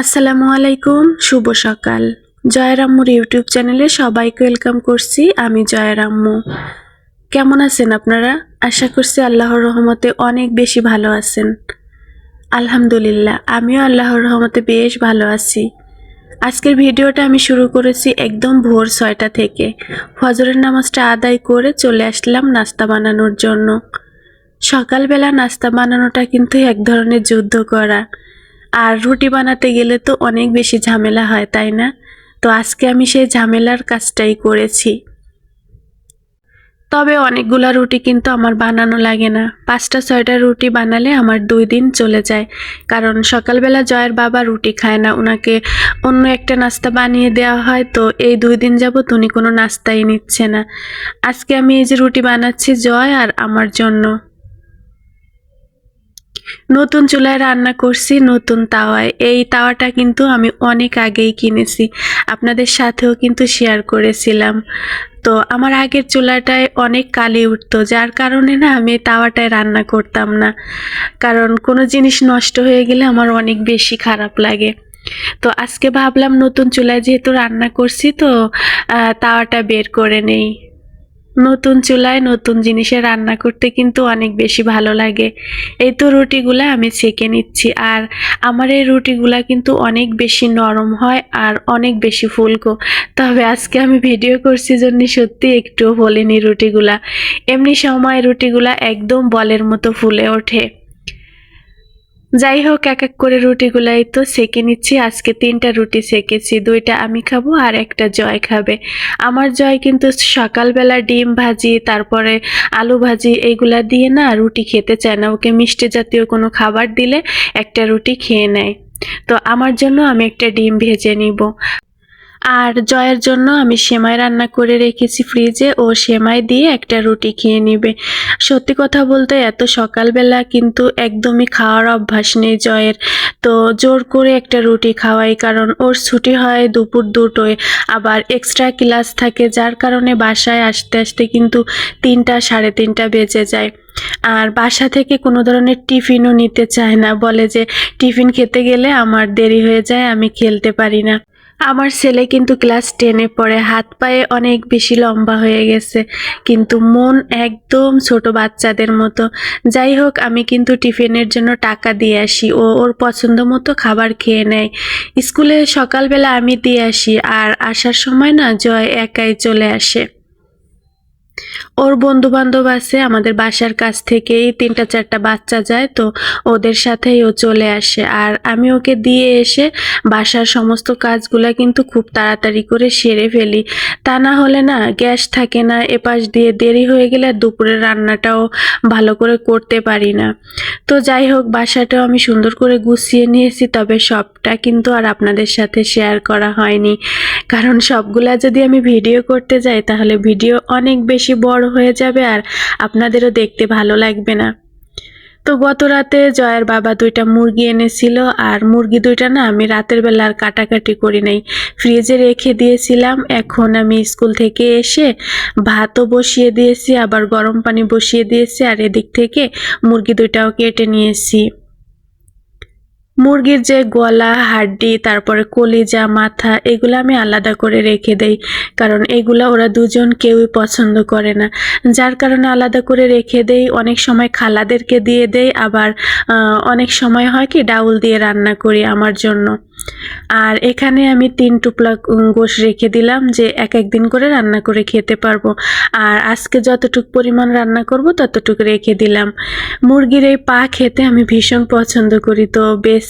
আসসালামু আলাইকুম, শুভ সকাল। জয়রাম্মুর ইউটিউব চ্যানেলে সবাইকে ওয়েলকাম করছি, আমি জয়রাম্মু কেমন আছেন আপনারা? আশা করছি আল্লাহর রহমতে অনেক বেশি ভালো আছেন। আলহামদুলিল্লাহ, আমিও আল্লাহর রহমতে বেশ ভালো আছি। আজকের ভিডিওটা আমি শুরু করেছি একদম ভোর ছয়টা থেকে। ফজরের নামাজটা আদায় করে চলে আসলাম নাস্তা বানানোর জন্য। সকালবেলা নাস্তা বানানোটা কিন্তু এক ধরনের যুদ্ধ করা। আর রুটি বানাতে গেলে তো অনেক বেশি ঝামেলা হয়, তাই না? তো আজকে আমি সেই ঝামেলার কাজটাই করেছি। তবে অনেকগুলা রুটি কিন্তু আমার বানানো লাগে না। পাঁচটা, ছয়টা রুটি বানালে আমার দুই দিন চলে যায়। কারণ সকালবেলা জয়ের বাবা রুটি খায় না ওনাকে অন্য একটা নাস্তা বানিয়ে দেওয়া হয়, তো এই দুই দিন যাবত উনি কোনো নাস্তাই নিচ্ছে না। আজকে আমি এই যে রুটি বানাচ্ছি জয় আর আমার জন্য। নতুন চুলায় রান্না করছি, নতুন তাওয়ায়। এই তাওয়াটা কিন্তু আমি অনেক আগেই কিনেছি। আপনাদের সাথেও কিন্তু শেয়ার করেছিলাম। তো আমার আগের চুলাটায় অনেক কালি উঠতো, যার কারণে না আমি তাওয়াটায় রান্না করতাম না। কারণ কোনো জিনিস নষ্ট হয়ে গেলে আমার অনেক বেশি খারাপ লাগে। তো আজকে ভাবলাম নতুন চুলায় যেহেতু রান্না করছি, তো তাওয়াটা বের করে নেই। নতুন চুলায় নতুন জিনিসে রান্না করতে কিন্তু অনেক বেশি ভালো লাগে। এই তো রুটিগুলো আমি ছেঁকে নিচ্ছি। আর আমার এই রুটিগুলা কিন্তু অনেক বেশি নরম হয় আর অনেক বেশি ফুলকো। তবে আজকে আমি ভিডিও করছি জন্য সত্যি একটুও বলিনি রুটিগুলা। এমনি সময় রুটিগুলা একদম বলের মতো ফুলে ওঠে। যাই হোক এক এক করে রুটিগুলাই তো সেকে নিচ্ছি। আজকে তিনটা রুটি সেকেছি, দুইটা আমি খাব আর একটা জয় খাবে। আমার জয় কিন্তু সকালবেলা ডিম ভাজি, তারপরে আলু ভাজি এইগুলা দিয়ে না রুটি খেতে চায় না। ওকে মিষ্টি জাতীয় কোনো খাবার দিলে একটা রুটি খেয়ে নেয়। তো আমার জন্য আমি একটা ডিম ভেজে নিব। আর জয়ের জন্য আমি সেমাই রান্না করে রেখেছি ফ্রিজে। ও সেমাই দিয়ে একটা রুটি খেয়ে নিবে। সত্যি কথা বলতে এত সকালবেলা কিন্তু একদমই খাওয়ার অভ্যাস নেই জয়ের। তো জোর করে একটা রুটি খাওয়াই, কারণ ওর ছুটি হয় দুপুর দুটোয়। আবার এক্সট্রা ক্লাস থাকে, যার কারণে বাসায় আসতে আসতে কিন্তু তিনটা, সাড়ে তিনটা বেজে যায়। আর বাসা থেকে কোনো ধরনের টিফিনও নিতে চায় না। বলে যে, টিফিন খেতে গেলে আমার দেরি হয়ে যায়, আমি খেলতে পারি না। আমার ছেলে কিন্তু ক্লাস টেনে পড়ে, হাত পায়ে অনেক বেশি লম্বা হয়ে গেছে, কিন্তু মন একদম ছোট বাচ্চাদের মতো। যাই হোক, আমি কিন্তু টিফিনের জন্য টাকা দিয়ে আসি, ও ওর পছন্দ মতো খাবার খেয়ে নেয়। স্কুলে সকালবেলা আমি দিয়ে আসি, আর আসার সময় না জয় একাই চলে আসে। ওর বন্ধু বান্ধব আছে, আমাদের বাসার কাছ থেকেই তিনটা চারটা বাচ্চা যায়, তো ওদের সাথেই ও চলে আসে। আর আমি ওকে দিয়ে এসে বাসার সমস্ত কাজগুলা কিন্তু খুব তাড়াতাড়ি করে সেরে ফেলি। তা না হলে না গ্যাস থাকে না, এপাশ দিয়ে দেরি হয়ে গেলে দুপুরের রান্নাটাও ভালো করে করতে পারি না। তো যাই হোক, বাসাটাও আমি সুন্দর করে গুছিয়ে নিয়েছি, তবে সবটা কিন্তু আর আপনাদের সাথে শেয়ার করা হয়নি। কারণ সবগুলা যদি আমি ভিডিও করতে যাই, তাহলে ভিডিও অনেক বেশি বড় হয়ে যাবে আর আপনাদেরও দেখতে ভালো লাগবে না। তো গত রাতে জয়ের বাবা দুইটা মুরগি এনেছিল আর মুরগি দুইটা না আমি রাতের বেলা আর কাটাকাটি করি নাই। ফ্রিজে রেখে দিয়েছিলাম, এখন আমি স্কুল থেকে এসে ভাতও বসিয়ে দিয়েছি, আবার গরম পানি বসিয়ে দিয়েছি আর এদিক থেকে মুরগি দুইটাও কেটে নিয়েছি। মুরগির যে গলা, হাড্ডি, তারপরে কলিজা, মাথা, এগুলো আমি আলাদা করে রেখে দেই। কারণ এগুলো ওরা দুজন কেউই পছন্দ করে না। যার কারণে আলাদা করে রেখে দেই। অনেক সময় খালাদেরকে দিয়ে দেই। আবার অনেক সময় হয় কি, ডাউল দিয়ে রান্না করি আমার জন্য। আর এখানে আমি তিন টুকলা গোশ রেখে দিলাম যে এক এক দিন করে রান্না করে খেতে পারব। আর আজকে যতটুক পরিমাণ রান্না করব, ততটুক রেখে দিলাম। মুরগির এই পা খেতে আমি ভীষণ পছন্দ করি। তো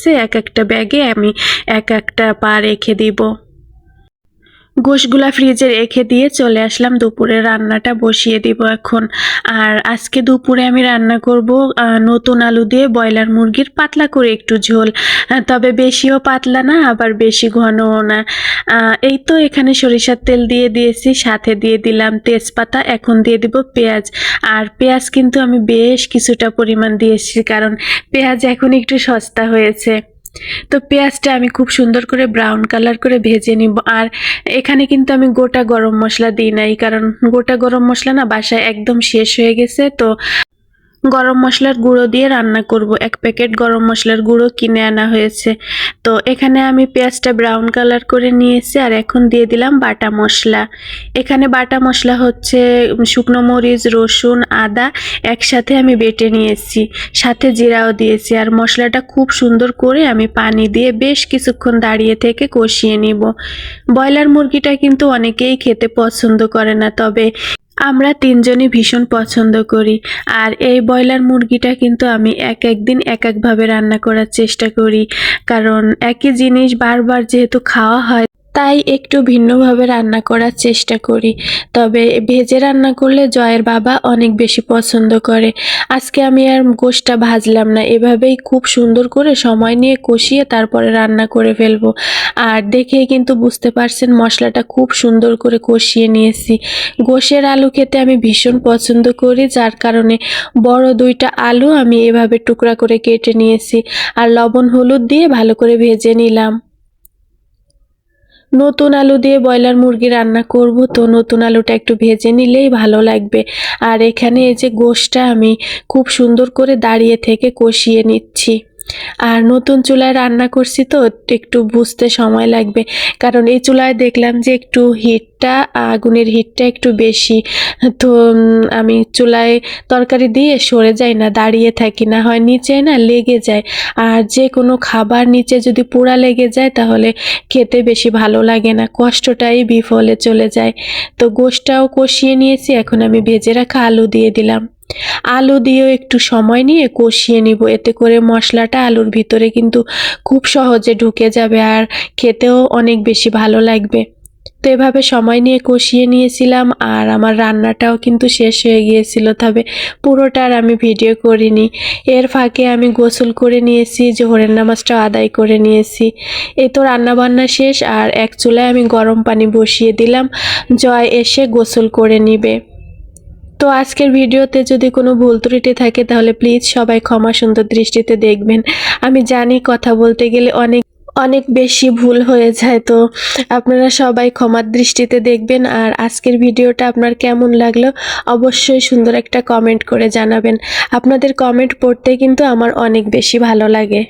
এক একটা ব্যাগে আমি এক একটা পা রেখে দিব। গোশগুলা ফ্রিজে রেখে দিয়ে চলে আসলাম। দুপুরে রান্নাটা বসিয়ে দিব এখন। আর আজকে দুপুরে আমি রান্না করব নতুন আলু দিয়ে ব্রয়লার মুরগির পাতলা করে একটু ঝোল। তবে বেশিও পাতলা না, আবার বেশি ঘনও না। এই তো এখানে সরিষার তেল দিয়ে দিয়েছি, সাথে দিয়ে দিলাম তেজপাতা, এখন দিয়ে দিব পেঁয়াজ। আর পেঁয়াজ কিন্তু আমি বেশ কিছুটা পরিমাণ দিয়েছি, কারণ পেঁয়াজ এখন একটু সস্তা হয়েছে। তো পেঁয়াজটা আমি খুব সুন্দর করে ব্রাউন কালার করে ভেজে নিব। আর এখানে কিন্তু আমি গোটা গরম মশলা দিই নাই, কারণ গোটা গরম মশলা না বাসায় একদম শেষ হয়ে গেছে, তো গরম মশলার গুঁড়ো দিয়ে রান্না করব। এক প্যাকেট গরম মশলার গুঁড়ো কিনে আনা হয়েছে। তো এখানে আমি পেঁয়াজটা ব্রাউন কালার করে নিয়েছি আর এখন দিয়ে দিলাম বাটা মশলা। এখানে বাটা মশলা হচ্ছে শুকনো মরিচ, রসুন, আদা একসাথে আমি বেটে নিয়েছি। সাথে জিরাও দিয়েছি আর মশলাটা খুব সুন্দর করে আমি পানি দিয়ে বেশ কিছুক্ষণ দাঁড়িয়ে থেকে কষিয়ে নিব। ব্রয়লার মুরগিটা কিন্তু অনেকেই খেতে পছন্দ করে না, তবে আমরা তিনজনই ভীষণ পছন্দ করি। আর এই ব্রয়লার মুরগিটা কিন্তু আমি এক একদিন এক একভাবে রান্না করার চেষ্টা করি। কারণ একই জিনিস বারবার যেহেতু খাওয়া হয় তাই একটু ভিন্নভাবে রান্না করার চেষ্টা করি। তবে ভেজে রান্না করলে জয়ের বাবা অনেক বেশি পছন্দ করে। আজকে আমি আর গোশটা ভাজলাম না। এভাবেই খুব সুন্দর করে সময় নিয়ে কষিয়ে তারপরে রান্না করে ফেলব। আর দেখে কিন্তু বুঝতে পারছেন মশলাটা খুব সুন্দর করে কষিয়ে নিয়েছি। গোশের আলু খেতে আমি ভীষণ পছন্দ করি, যার কারণে বড় দুইটা আলু আমি এভাবে টুকরা করে কেটে নিয়েছি। আর লবণ হলুদ দিয়ে ভালো করে ভেজে নিলাম। নতুন আলু দিয়ে ব্রয়লার মুরগি রান্না করব। তো নতুন আলুটা একটু ভেজে নিলেই ভালো লাগবে। আর এখানে এই যে গোশটা আমি খুব সুন্দর করে দাঁড়িয়ে থেকে কষিয়ে নিচ্ছি। আর নতুন চুলায় রান্না করছি তো, একটু বুঝতে সময় লাগবে। কারণ এই চুলায় দেখলাম যে একটু হিটটা, আগুনের হিটটা একটু বেশি। তো আমি চুলায় তরকারি দিয়ে সরে যাই না, দাঁড়িয়ে থাকি না, হয় নিচে না লেগে যায়। আর যে কোনো খাবার নিচে যদি পোড়া লেগে যায়, তাহলে খেতে বেশি ভালো লাগে না, কষ্টটাই বিফলে চলে যায়। তো, গোশটাও কষিয়ে নিয়েছি, এখন আমি ভেজে রাখা আলু দিয়ে দিলাম। আলু দিয়েও একটু সময় নিয়ে কষিয়ে নিব, এতে করে মশলাটা আলুর ভিতরে কিন্তু খুব সহজে ঢুকে যাবে আর খেতেও অনেক বেশি ভালো লাগবে। তো এভাবে সময় নিয়ে কষিয়ে নিয়েছিলাম আর আমার রান্নাটাও কিন্তু শেষ হয়ে গিয়েছিল, তবে পুরোটা আর আমি ভিডিও করিনি। এর ফাঁকে আমি গোসল করে নিয়েছি, জোহরের নামাজটাও আদায় করে নিয়েছি। এই তো রান্না বান্না শেষ আর এক চুলায় আমি গরম পানি বসিয়ে দিলাম, জয় এসে গোসল করে নিবে। তো আজকের ভিডিওতে যদি কোনো ভুল ত্রুটি থাকে তাহলে প্লিজ সবাই ক্ষমা সুন্দর দৃষ্টিতে দেখবেন। আমি জানি কথা বলতে গেলে অনেক অনেক বেশি ভুল হয়ে যায়, তো আপনারা সবাই ক্ষমার দৃষ্টিতে দেখবেন। আর আজকের ভিডিওটা আপনার কেমন লাগল অবশ্যই সুন্দর একটা কমেন্ট করে জানাবেন। আপনাদের কমেন্ট পড়তে কিন্তু আমার অনেক বেশি ভালো লাগে।